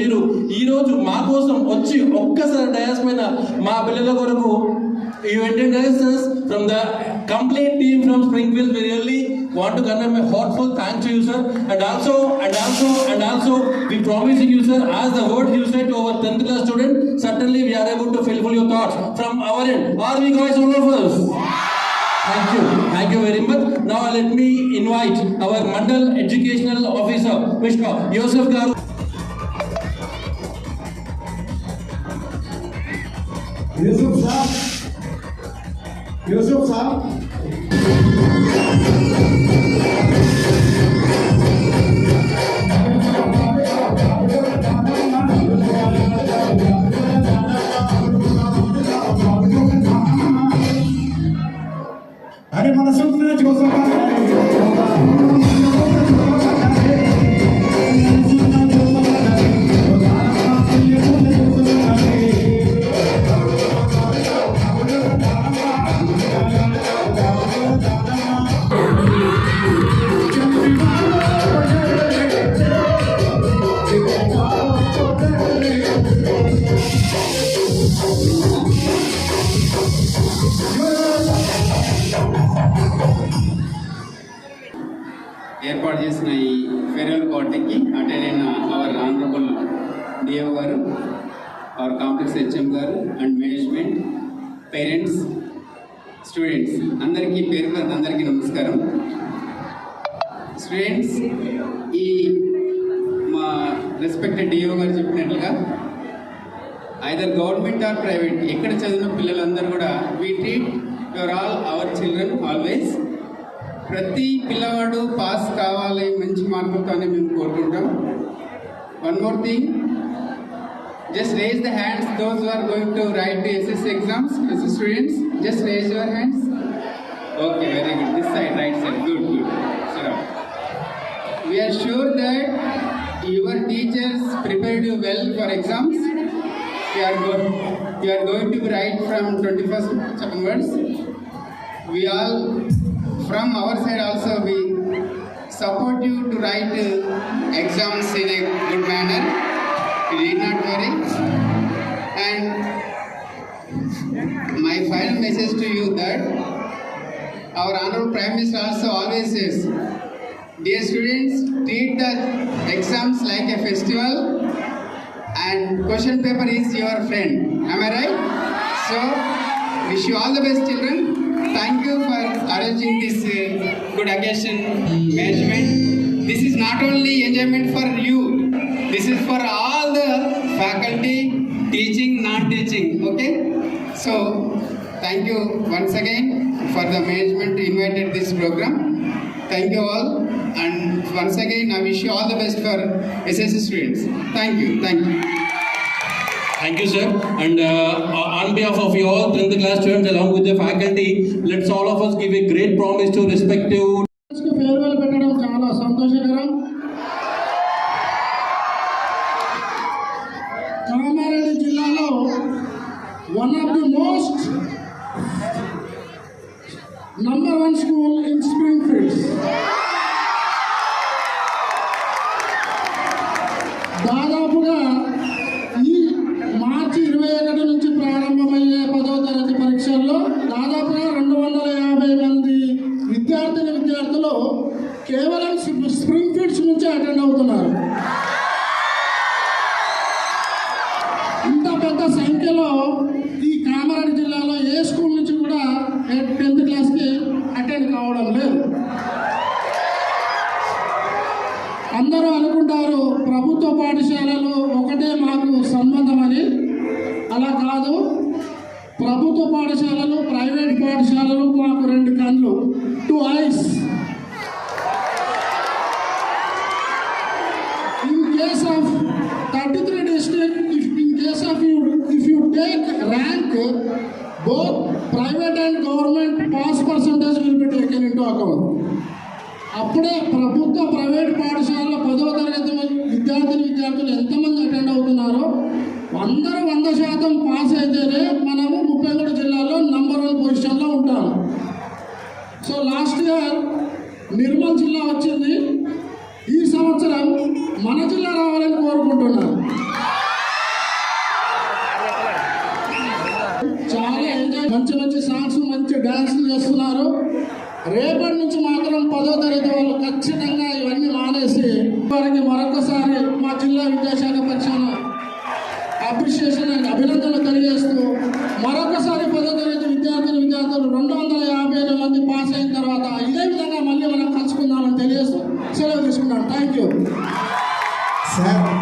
మీరు ఈ రోజు మా కోసం వచ్చి ఒక్కసారి డయాస్ పైన మా పిల్లల కొరకు you entertained us from the complete team from Springfield. We really want to convey my heartfelt thanks to you, sir. And also, and also, and also, we promising you, sir, as the words you said to our 10th class student, certainly we are able to fulfill your thoughts from our end. Are we guys all of us? Thank you. Thank you very much. Now let me invite our Mandal Educational Officer, Mr. Yosef Garu. Yusuf Sağ. Yusuf Sağ. ఏర్పాటు చేసిన ఈ feral పార్టీకి attend అయిన our honourable DO గారు our complex HM గారు and management parents students. అందరికీ పేరు పేరు అందరికీ నమస్కారం. స్టూడెంట్స్ ఈ మా రెస్పెక్టెడ్ డిఓ గారు చెప్పినట్లుగా ఐదర్ గవర్నమెంట్ ఆర్ ప్రైవేట్ ఎక్కడ చదివిన పిల్లలందరూ కూడా we treat your all our children always ప్రతి పిల్లవాడు పాస్ కావాలి మంచి మార్కులతోనే మేము కోరుకుంటాం. One more thing just raise the hands those are going to write to SS exams SS students just raise your hands okay very good this side right side good good sure we are sure that your teachers prepared you well for exams. You are, go- you are going to be from 21st onwards. We all, from our side also, we support you to write uh, exams in a good manner. Need not worry. And my final message to you that our honorable prime minister also always says Dear students, treat the exams like a festival and question paper is your friend. Am I right? So, wish you all the best children. Thank you for arranging this uh, good occasion management. This is not only enjoyment for you, this is for all the faculty, teaching, non-teaching. Okay? So, thank you once again for the management invited this program. Thank you all. And once again, I wish you all the best for SSC students. Thank you. Thank you. Thank you, sir. And uh, on behalf of you all, 10th class students, along with the faculty, let's all of us give a great promise to respective కి farewell పెట్టడం చాలా సంతోషకరం కామారెడ్డి జిల్లాలో one of the most number one school in Spring Fields అందరూ అనుకుంటారు ప్రభుత్వ పాఠశాలలు ఒకటే మాకు సంబంధం అని. అలా కాదు. ప్రభుత్వ పాఠశాలలు ప్రైవేట్ పాఠశాలలు మాకు రెండు కళ్ళు two eyes. In case of thirty three district in case of you if you take rank both private and government pass percentage will be taken into account అప్పుడే ప్రభుత్వ ప్రైవేట్ పాఠశాలలో పదవ తరగతి విద్యార్థిని విద్యార్థులు ఎంతమంది అటెండ్ అవుతున్నారో అందరూ వంద శాతం పాస్ అయితేనే మనము ముప్పై జిల్లాలో జిల్లాల్లో నంబర్ వన్ పొజిషన్లో ఉంటాము. సో లాస్ట్ ఇయర్ నిర్మల్ జిల్లా వచ్చింది. ఈ సంవత్సరం మన జిల్లా రావాలని కోరుకుంటున్నాను. తక్షణంగా ఖచ్చితంగా ఇవన్నీ మానేసి వారికి మరొకసారి మా జిల్లా విద్యాశాఖ పక్షాన అప్రిషియేషన్ అండ్ అభినందనలు తెలియజేస్తూ మరొకసారి పదో తరగతి విద్యార్థులు విద్యార్థులు రెండు వందల యాభై ఐదు మంది పాస్ అయిన తర్వాత ఇదే విధంగా మళ్ళీ మనం కలుసుకుందామని తెలియజేస్తూ సెలవు తీసుకున్నాను థ్యాంక్ యూ సార్